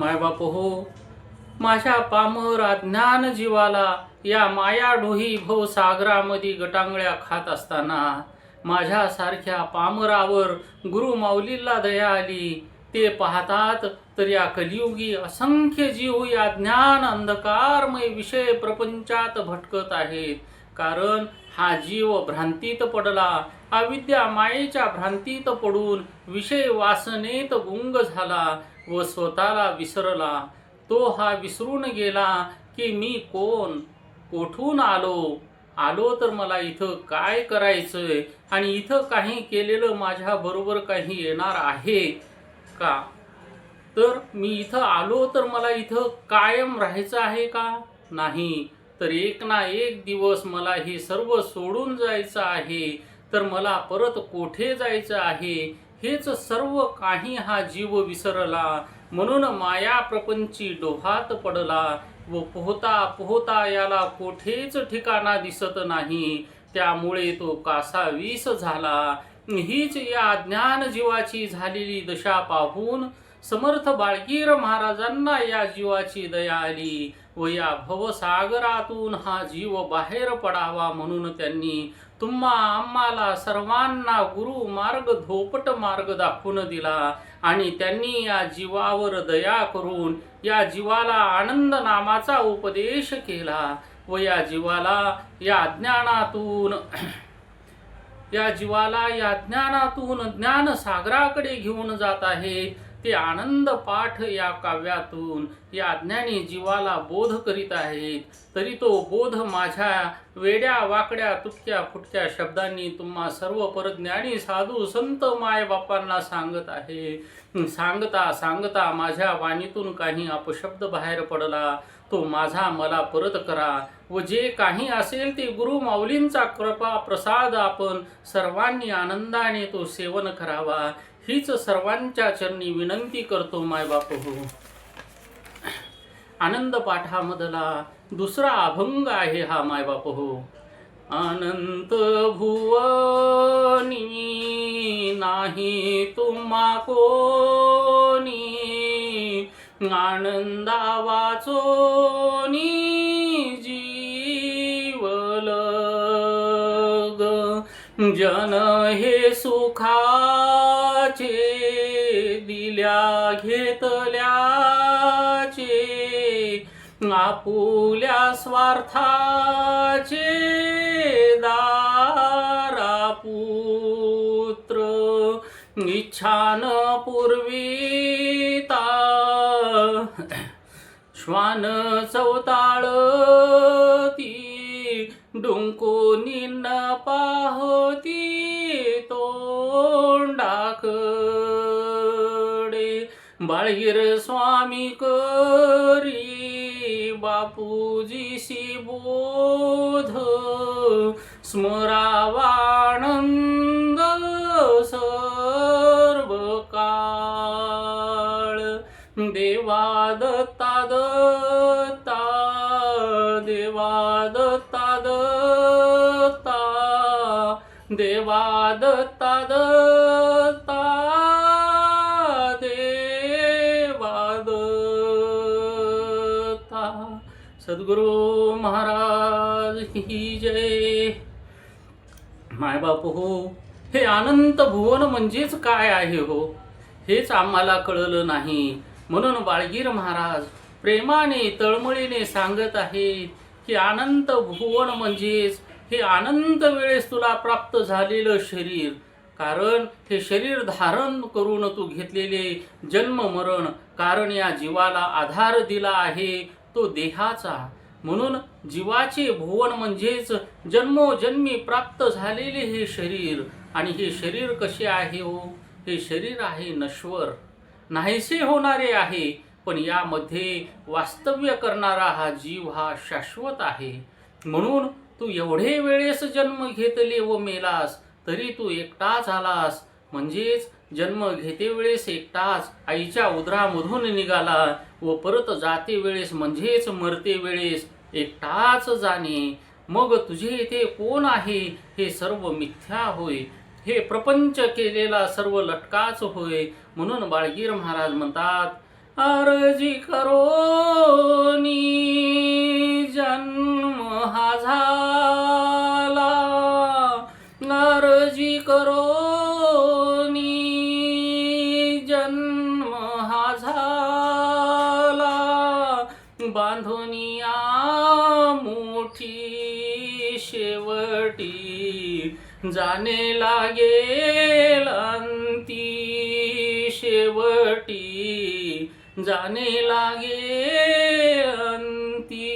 मायबाप हो. माझ्या पामर ज्ञान जीवाला या माया डोही भव सागरामध्ये गटांगळ्या खात असताना माझ्यासारख्या पामरावर गुरु माऊलीला दया आली. ते पाहतात तर या कलियुगी असंख्य जीव या ज्ञान अंधकारमय विषय प्रपंचात भटकत आहेत. कारण हा जीव भ्रांतीत पडला. अविद्या मायेच्या भ्रांतीत पडून विषय वासनेत गुंग झाला. व स्वतःला विसरला तो हा विसरून गेला की मी कोण? कोठून आलो? आलो तर मला इथं काय करायचंय? आणि इथं काही केलेलं माझ्याबरोबर काही येणार आहे का? तर मी इथं आलो तर मला इथं कायम राहायचं आहे का? नाही. तर एक ना एक दिवस मला हे सर्व सोडून जायचं आहे. तर मला परत कोठे जायचं आहे? हेच सर्व काही हा जीव विसरला. म्हणून माया प्रपंची डोहात पडला व पोहता पोहता याला कोठेच ठिकाणा दिसत नाही. त्यामुळे तो कासावीस झाला. हीच या ज्ञान जीवाची झालेली दशा पाहून समर्थ बाळगीर महाराजांना या जीवाची दया आली. या भवसागरातून हा जीव बाहेर पडावा म्हणून त्यांनी तुम्हा आम्हाला सर्वांना गुरु मार्ग धोपट मार्ग दाखवून दिला. आणि त्यांनी या जीवावर दया करून या जीवाला आनंद नामाचा उपदेश केला. व या जीवाला या ज्ञानातून या जीवाला या ज्ञानातून ज्ञानसागराकडे घेऊन जात आहे. ते आनंद पाठ या काव्यातून या ज्ञानी जीवाला बोध करीत आहेत. तरी तो बोध माझ्या वेड्या वाकड्या तुटक्या फुटक्या शब्दांनी तुम्हा सर्व परज्ञानी साधू संत मायबापांना सांगत आहे. सांगता सांगता माझ्या वाणीतून काही अपशब्द बाहेर पडला. तो माझा मला परत करा व जे काही असेल ते गुरु माऊलींचा कृपा प्रसाद आपण सर्वांनी आनंदाने तो सेवन करावा. हीच सर्वांच्या चरणी विनंती करतो मायबाप हो आनंद पाठामधला दुसरा अभंग आहे हा मायबाप हो अनंत भुवनी नाही तुम्हा कोणी. आनंदा वाचोनी जीवलग. जन हे सुखा दिल्या घेतल्याचे आपुल्या स्वार्थाचे दारापुत्र इच्छान पूर्वीता. श्वान चौताळती डुंकोनी न पाहती बाळगीर स्वामी करी बापूजीशी बोध. स्मरावानंद सर्व काळ देवा दत्ता दत्ता देवा दत्ता दत्ता देवा दत्ता दत्ता. सद्गुरु महाराज की जय. मायबाप हो हे अनंत भुवन म्हणजेच काय आहे हो? हेच आम्हाला कळलं नाही. म्हणून बाळगीर महाराज प्रेमाने तळमळीने सांगत आहेत की अनंत भुवन म्हणजेच हे अनंत वेळेस तुला प्राप्त झालेलं शरीर. कारण हे शरीर धारण करून तू घेतलेले जन्म मरण कारण या जीवाला आधार दिला आहे तो देहाचा. म्हणून जीवाचे भुवन म्हणजेच जन्मोजन्मी प्राप्त झालेले हे शरीर. आणि हे शरीर कसे आहे हो? हे शरीर आहे नश्वर. नाहीसे होणारे आहे पण यामध्ये वास्तव्य करणारा हा जीव हा शाश्वत आहे. म्हणून तू एवढे वेळेस जन्म घेतले व मेलास तरी तू एकटा झालास. म्हणजेच जन्म घेते वेळेस एकटाच आईच्या उदरामधून निघाला व परत जाते वेळेस म्हणजेच मरते वेळेस एकटाच जाणे. मग तुझे इथे कोण आहे? हे सर्व मिथ्या होय. हे प्रपंच केलेला सर्व लटकाच होय. म्हणून बाळगीर महाराज म्हणतात अर्जी करोनी जन्म हा मोठी शेवटी जाणे लागेल अंती. शेवटी जाणे लागेल अंती.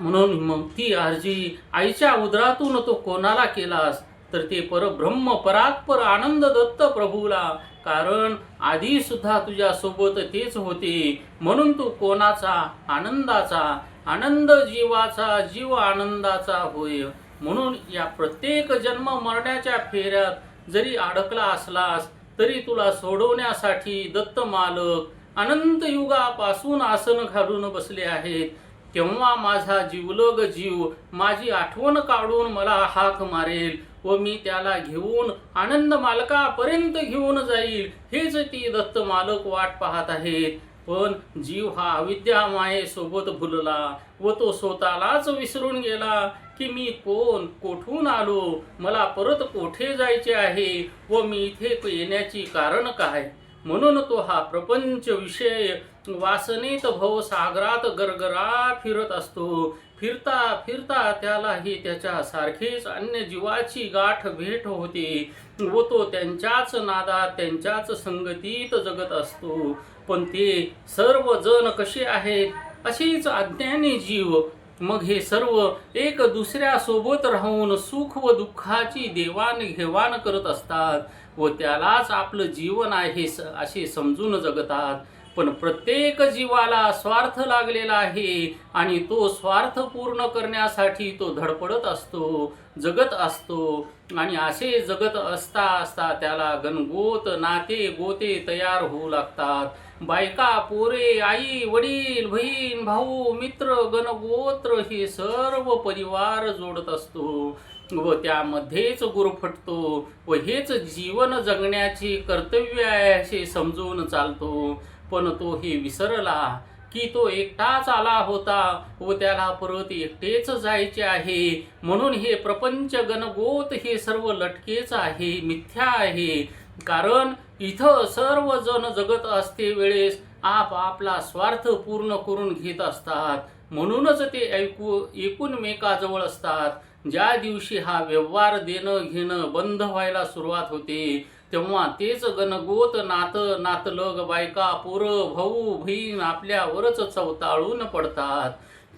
म्हणून मग ती अर्जी आईच्या उदरातून तो कोणाला केलास? तर ते परब्रह्म परात्पर आनंद दत्त प्रभूला कारण आधी सुद्धा तुझ्या सोबत तेच होते. म्हणून तू कोणाचा आनंदाचा आनंद जीवाचा जीव आनंदाचा होय. म्हणून या प्रत्येक जन्म मरण्याच्या फेऱ्यात जरी अडकला असलास तरी तुला सोडवण्यासाठी दत्त मालक अनंत युगापासून आसन घालून बसले आहेत. तेव्हा माझा जीवलग जीव माझी आठवण काढून मला हाक मारेल. व मी त्याला घेऊन आनंद मालकापर्यंत घेऊन जाईल हेच ती दत्त मालक वाट पाहत आहेत. पण जीव हा अविद्या मायेसोबत भुलला व तो स्वतःलाच विसरून गेला की मी कोण कोठून आलो? मला परत कोठे जायचे आहे? व मी इथे येण्याची कारण काय? म्हणून तो हा प्रपंच विषय वासनेत भवसागरात गरगरा फिरत असतो. फिरता फिरता त्यालाही त्याच्या सारखीच अन्य जीवाची गाठ भेट होते. व तो त्यांच्याच नादात त्यांच्याच संगतीत जगत असतो. पण ते सर्व जण कसे आहेत? अशीच अज्ञानी जीव. मग हे सर्व एक दुसऱ्या सोबत राहून सुख व दुःखाची देवाणघेवाण करत असतात. व त्यालाच आपलं जीवन आहे असे समजून जगतात. पण प्रत्येक जीवाला स्वार्थ लागलेला आहे आणि तो स्वार्थ पूर्ण करण्यासाठी तो धडपडत असतो जगत असतो. आणि असे जगत असता असता त्याला गणगोत नाते गोते तयार होऊ लागतात. बायका पोरे आई वडील बहीण भाऊ मित्र गणगोत्र हे सर्व परिवार जोडत असतो व त्यामध्येच गुरफटतो व हेच जीवन जगण्याचे कर्तव्य आहे असे समजून चालतो. पण तो हे विसरला की तो एकटाच आला होता व त्याला परत एकटेच जायचे आहे. म्हणून हे प्रपंच गणगोत हे सर्व लटकेच आहे मिथ्या आहे. कारण इथं सर्वजण जगत असते वेळेस आप आपला स्वार्थ पूर्ण करून घेत असतात. म्हणूनच ते ऐकू एकूणमेकाजवळ असतात. ज्या दिवशी हा व्यवहार देणं घेणं बंद व्हायला सुरुवात होते तेव्हा तेच गणगोत नात नातलग बायका पोरं भाऊ बहीण आपल्यावरच चवताळून पडतात.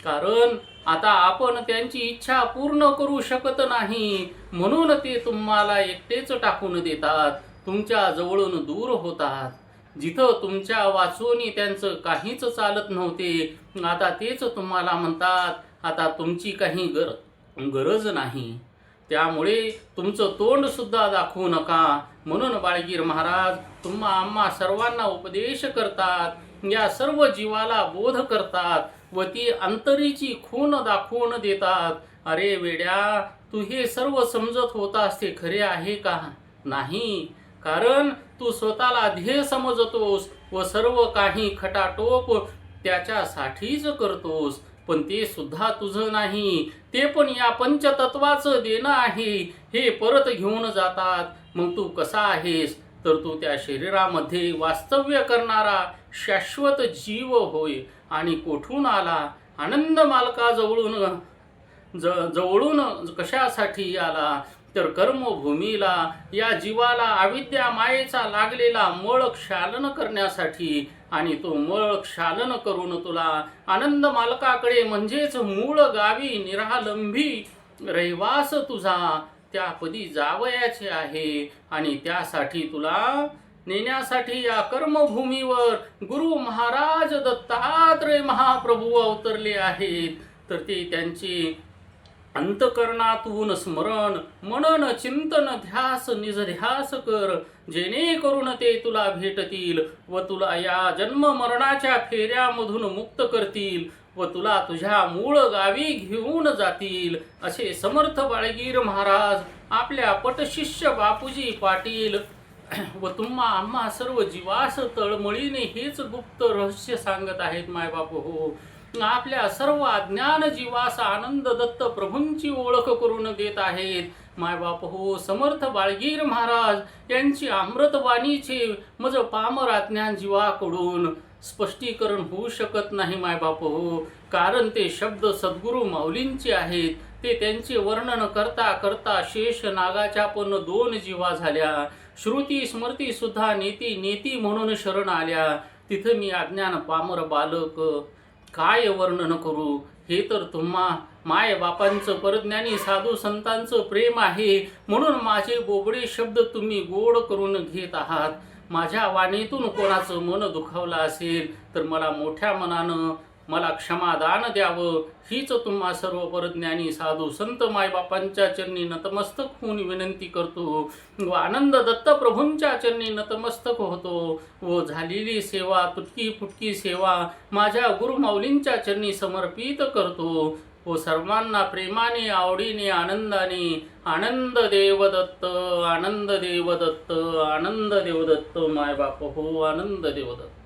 कारण आता आपण त्यांची इच्छा पूर्ण करू शकत नाही. म्हणून ते तुम्हाला एकटेच टाकून देतात. तुमच्या जवळून दूर होतात. जिथं तुमच्या वाचून त्यांचं काहीच चालत नव्हते. आता तेच तुम्हाला म्हणतात. आता तुमची काही गर गरज नाही. त्यामुळे तुमचं तोंड सुद्धा दाखवू नका. म्हणून बाळगीर महाराज तुम्हा आम्हा सर्वांना उपदेश करतात. या सर्व जीवाला बोध करतात व ती अंतरीची खून दाखवून देतात. अरे वेड्या तू हे सर्व समजत होतास ते खरे आहे का? नाही. कारण तू स्वतःला ध्येय समजतोस व सर्व काही खटाटोप त्याच्यासाठीच करतोस. पण ते सुद्धा तुझं नाही. ते पण या पंचतत्वाचं देणं आहे. हे परत घेऊन जातात. मग तू कसा आहेस? तर तू त्या शरीरामध्ये वास्तव्य करणारा शाश्वत जीव होय. आणि कोठून आला? आनंद मालकाजवळून ज जवळून कशासाठी आला? तर कर्मभूमीला या जीवाला अविद्या मायेचा लागलेला मळ क्षालन करण्यासाठी आणि तो मळ क्षालन करून तुला आनंद मालकाकडे म्हणजेच मूळ गावी निरालंबी रहिवास तुझा त्या पदी जावयाचे आहे आणि त्यासाठी तुला नेण्यासाठी या कर्मभूमीवर गुरु महाराज दत्तात्रय महाप्रभू अवतरले आहेत. तर ते त्यांची अंतकरणातून स्मरण मनन चिंतन ध्यास निजध्यास कर. जेणेकरून ते तुला भेटतील व तुला या जन्म मरणाच्या फेऱ्यामधून मुक्त करतील व तुला तुझ्या मूळ गावी घेऊन जातील. असे समर्थ बाळगीर महाराज आपल्या पटशिष्य बापूजी पाटील. व तुम्हा आम्हा सर्व जीवास तळमळीने हेच गुप्त रहस्य सांगत आहेत मायबाप हो. आपल्या सर्व अज्ञान जीवास आनंद दत्त प्रभूंची ओळख करून देत आहेत. मायबाप हो समर्थ बाळगीर महाराज यांची अमृतवाणीचे मज पामर अज्ञान जीवाकडून स्पष्टीकरण होऊ शकत नाही मायबाप हो. कारण ते शब्द सद्गुरू माऊलींचे आहेत. ते त्यांचे वर्णन करता करता शेष नागाच्या पण दोन जीवा झाल्या. श्रुती स्मृती सुद्धा नेती नेती म्हणून शरण आल्या. तिथं मी अज्ञान पामर बालक काय वर्णन करू? हे तर तुम्हा माय बापांचं परज्ञानी साधू संतांचं प्रेम आहे. म्हणून माझे बोबडे शब्द तुम्ही गोड करून घेत आहात. माझ्या वाणीतून कोणाचं मन दुखावलं असेल तर मला मोठ्या मनानं मला क्षमादान द्यावं. हीच तुम्हा सर्व परज्ञानी साधू संत मायबापांच्या चरणी नतमस्तक होऊन विनंती करतो. व आनंद दत्त प्रभूंच्या चरणी नतमस्तक होतो. व झालेली सेवा तुटकी फुटकी सेवा माझ्या गुरुमाऊलींच्या चरणी समर्पित करतो. व सर्वांना प्रेमाने आवडीने आनंदाने आनंद देवदत्त आनंद देवदत्त आनंद देवदत्त मायबाप हो आनंद देवदत्त.